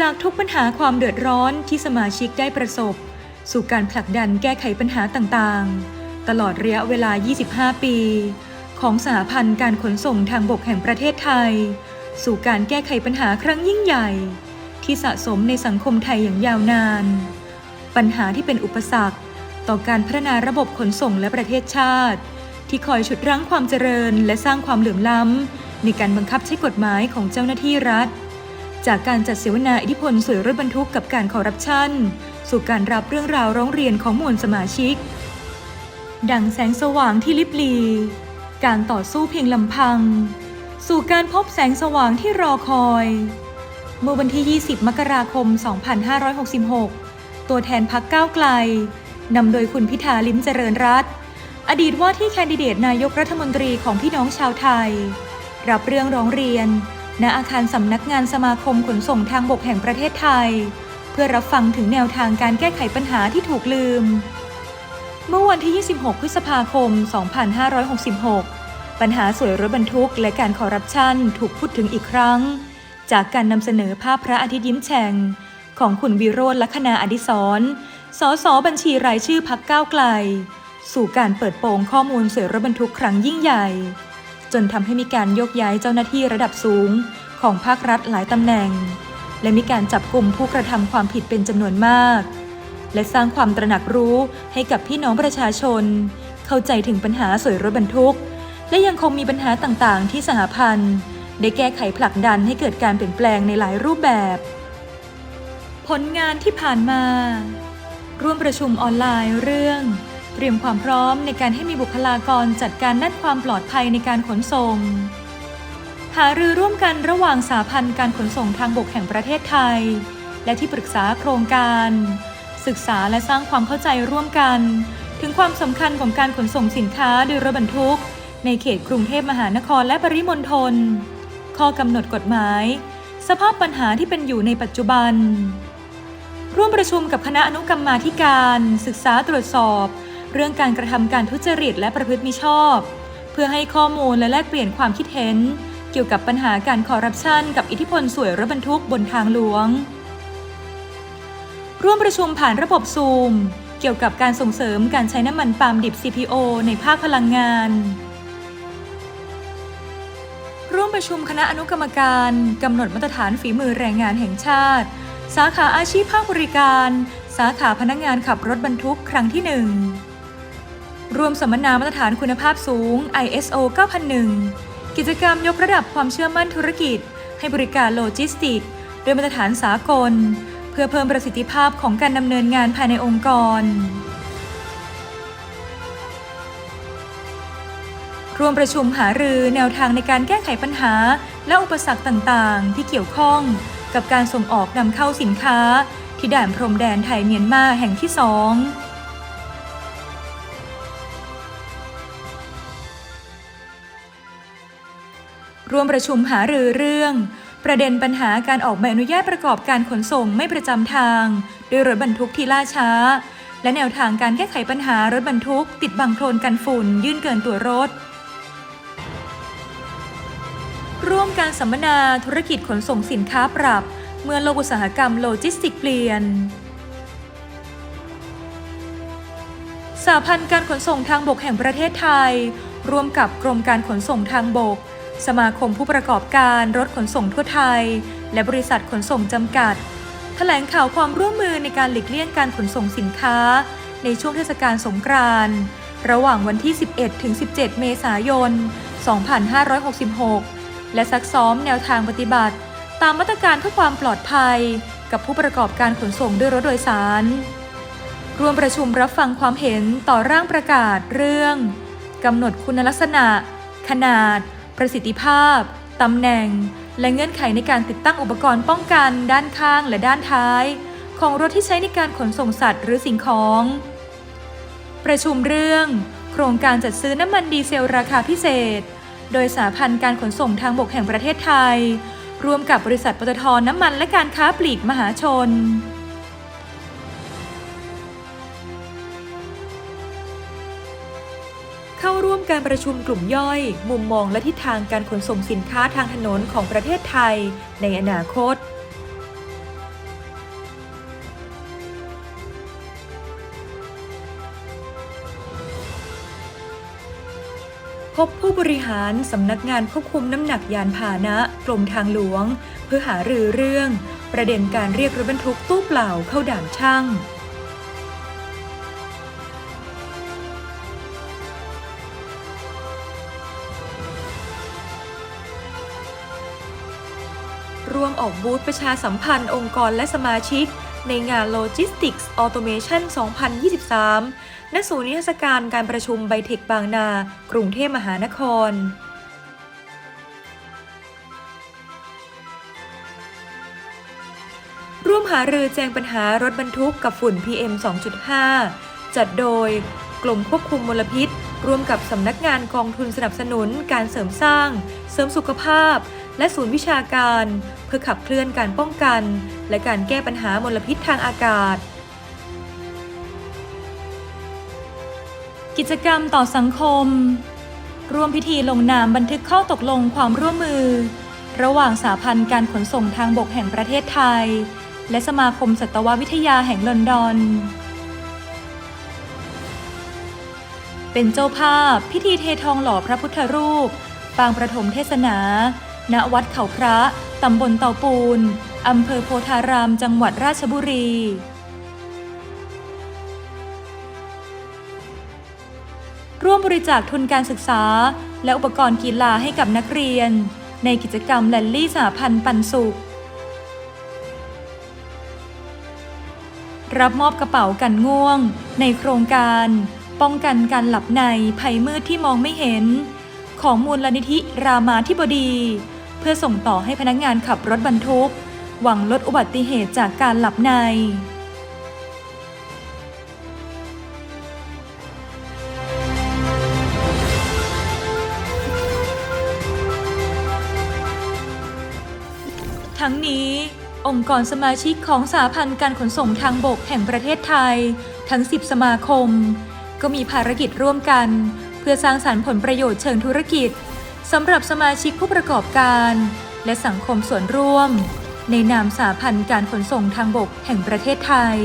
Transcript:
จากทุกปัญหาความเดือดร้อนที่สมาชิกได้ประสบ สู่การผลักดันแก้ไขปัญหาต่างๆ ตลอดระยะเวลา 25 ปี ของสหพันธ์การขนส่งทางบกแห่งประเทศไทย สู่การแก้ไขปัญหาครั้งยิ่งใหญ่ ที่สะสมในสังคมไทยอย่างยาวนาน ปัญหาที่เป็นอุปสรรค ต่อการพัฒนาระบบขนส่งและประเทศชาติ ที่คอยฉุดรั้งความเจริญและสร้างความเหลื่อมล้ำในการบังคับใช้กฎหมายของเจ้าหน้าที่รัฐ จากการจัดเสวนาอิทธิพลสวยรถบรรทุกกับการคอร์รัปชัน สู่การรับเรื่องราวร้องเรียนของมวลสมาชิก ดังแสงสว่างที่ลิบลี การต่อสู้เพียงลำพัง สู่การพบแสงสว่างที่รอคอย เมื่อวันที่ 20 มกราคม 2566 ตัวแทนพักก้าวไกลนำโดยคุณพิธาลิ้มเจริญรัตน์อดีตว่าที่แคนดิเดตนายกรัฐมนตรีของพี่น้องชาวไทย รับเรื่องร้องเรียน ณอาคารสำนักงานสมาคมขนส่งทางบกแห่งประเทศไทย เพื่อรับฟังถึงแนวทางการแก้ไขปัญหาที่ถูกลืม เมื่อวันที่ 26 พฤษภาคม 2566 ปัญหาสวยรถบรรทุกและการคอร์รัปชันถูกพูดถึงอีกครั้ง จากการนำเสนอภาพพระอาทิตย์ยิ้มแฉ่งของคุณวิโรธลัคนาอดิศรสสบัญชีรายชื่อพักก้าวไกล สู่การเปิดโปงข้อมูลสวยรถบรรทุกครั้งยิ่งใหญ่ นทำให้มีการยกย้ายเจ้าหน้าที่ระดับสูง ของภาครัฐหลายตำแหน่ง และมีการจับกลุ่มผู้กระทำความผิดเป็นจำนวนมาก และสร้างความตระหนักรู้ให้กับพี่น้องประชาชน เข้าใจถึงปัญหาสวยรถบรรทุก และยังคงมีปัญหาต่างๆ ที่สหพันธ์ได้แก้ไขผลักดันให้เกิดการเปลี่ยนแปลงในหลายรูปแบบ ผลงานที่ผ่านมา ร่วมประชุมออนไลน์เรื่อง เตรียมความพร้อมในการให้มีบุคลากรจัดการด้านความปลอดภัยในการขนส่ง หารือร่วมกันระหว่างสาพันธ์การขนส่งทางบกแห่งประเทศไทย และที่ปรึกษาโครงการ ศึกษาและสร้างความเข้าใจร่วมกัน ถึงความสำคัญของการขนส่งสินค้าโดยรถบรรทุก ในเขตกรุงเทพมหานครและปริมณฑลข้อกำหนดกฎหมาย สภาพปัญหาที่เป็นอยู่ในปัจจุบัน ร่วมประชุมกับคณะอนุกรรมาธิการ ศึกษาตรวจสอบ เรื่องการกระทำการทุจริตและประพฤติมิชอบ เพื่อให้ข้อมูลและแลกเปลี่ยนความคิดเห็น เกี่ยวกับปัญหาการคอร์รัปชันกับอิทธิพลสวยรถบรรทุกบนทางหลวง ร่วมประชุมผ่านระบบซูม เกี่ยวกับการส่งเสริมการใช้น้ำมันปาล์มดิบ CPO ในภาคพลังงาน ร่วมประชุมคณะอนุกรรมการกำหนดมาตรฐานฝีมือแรงงานแห่งชาติ สาขาอาชีพภาคบริการสาขาพนักงงานขับรถบรรทุกครั้งที่หนึ่ง รวมสัมมนามาตรฐานคุณภาพสูง ISO 9001 กิจกรรมยกระดับความเชื่อมั่นธุรกิจ ให้บริการโลจิสติกส์โดยมาตรฐานสากล เพื่อเพิ่มประสิทธิภาพของการดำเนินงานภายในองค์กรร่วมประชุมหารือแนวทางในการแก้ไขปัญหา และอุปสรรคต่างๆ ที่เกี่ยวข้องกับการส่งออกนำเข้าสินค้า ที่ด่านพรมแดนไทยเมียนมาแห่งที่สอง ร่วมประชุมหารือเรื่อง ประเด็นปัญหาการออกใบอนุญาตประกอบการขนส่งไม่ประจำทางด้วยรถบรรทุกที่ล่าช้า และแนวทางการแก้ไขปัญหารถบรรทุก ติดบังโคลนกันฝุ่น ยื่นเกินตัวรถ ร่วมการสัมมนาธุรกิจขนส่งสินค้าปรับ เมื่อโลกอุตสาหกรรมโลจิสติกเปลี่ยนสาพันธ์การขนส่งทางบกแห่งประเทศไทย ร่วมกับกรมการขนส่งทางบก สมาคมผู้ประกอบการรถขนส่งทั่วไทย และบริษัทขนส่งจำกัด แถลงข่าวความร่วมมือในการหลีกเลี่ยงการขนส่งสินค้า ในช่วงเทศกาลสงกรานต์ระหว่างวันที่ 11 ถึง 17 เมษายน 2566 และซักซ้อมแนวทางปฏิบัติ ตามมาตรการเพื่อความปลอดภัย กับผู้ประกอบการขนส่งด้วยรถโดยสารรวมประชุมรับฟังความเห็นต่อร่างประกาศเรื่องกำหนดคุณลักษณะ ขนาด ประสิทธิภาพ ตำแหน่ง และเงื่อนไขในการติดตั้งอุปกรณ์ป้องกัน ด้านข้างและด้านท้าย ของรถที่ใช้ในการขนส่งสัตว์หรือสิ่งของ ประชุมเรื่อง โครงการจัดซื้อน้ำมันดีเซลราคาพิเศษ โดยสาพันธ์การขนส่งทางบกแห่งประเทศไทย ร่วมกับบริษัทปตทน้ำมันและการค้าปลีกมหาชน เข้าร่วมการประชุมกลุ่มย่อย มุมมองและทิศทางการขนส่งสินค้าทางถนนของประเทศไทย ในอนาคตพบผู้บริหารสำนักงานควบคุมน้ำหนักยานพาหนะกรมทางหลวง เพื่อหารือเรื่อง ประเด็นการเรียกรถบรรทุกตู้เปล่าเข้าด่านช่าง ออกบูธประชาสัมพันธ์องค์กรและสมาชิก ในงาน Logistics Automation 2023 ณ ศูนย์นิทรรศการการประชุมไบเทคบางนา กรุงเทพมหานครร่วมหารือแจงปัญหารถบรรทุกกับฝุ่น PM 2.5 จัดโดย กลุ่มควบคุมมลพิษ ร่วมกับสำนักงานกองทุนสนับสนุนการเสริมสร้าง เสริมสุขภาพ และศูนย์วิชาการ เพื่อขับเคลื่อนการป้องกัน และการแก้ปัญหามลพิษทางอากาศ กิจกรรมต่อสังคม ร่วมพิธีลงนามบันทึกข้อตกลงความร่วมมือ ระหว่างสาพันธ์การขนส่งทางบกแห่งประเทศไทย และสมาคมสัตววิทยาแห่งลอนดอนเป็นเจ้าภาพพิธีเททองหล่อพระพุทธรูป ปางประถมเทศนา ณวัดเขาพระ ตำบลเตาปูน อำเภอโพธาราม จังหวัดราชบุรี ร่วมบริจาคทุนการศึกษา และอุปกรณ์กีฬาให้กับนักเรียน ในกิจกรรมแลนลี่สหพันธ์ปันสุข รับมอบกระเป๋ากันง่วง ในโครงการ ป้องกันการหลับในภัยมืดที่มองไม่เห็นของมูลนิธิรามาธิบดี เพื่อส่งต่อให้พนักงานขับรถบรรทุก หวังลดอุบัติเหตุจากการหลับใน ทั้งนี้องค์กรสมาชิกของสาพันธ์การขนส่งทางบกแห่งประเทศไทย ทั้ง 10 สมาคม ก็มีภารกิจร่วมกัน เพื่อสร้างสารรค์ผลประโยชน์เชิงธุรกิจ สำหรับสมาชิกผู้ประกอบการ และสังคมส่วนร่วม ในนามสาพันธ์การขนส่งทางบกแห่งประเทศไทย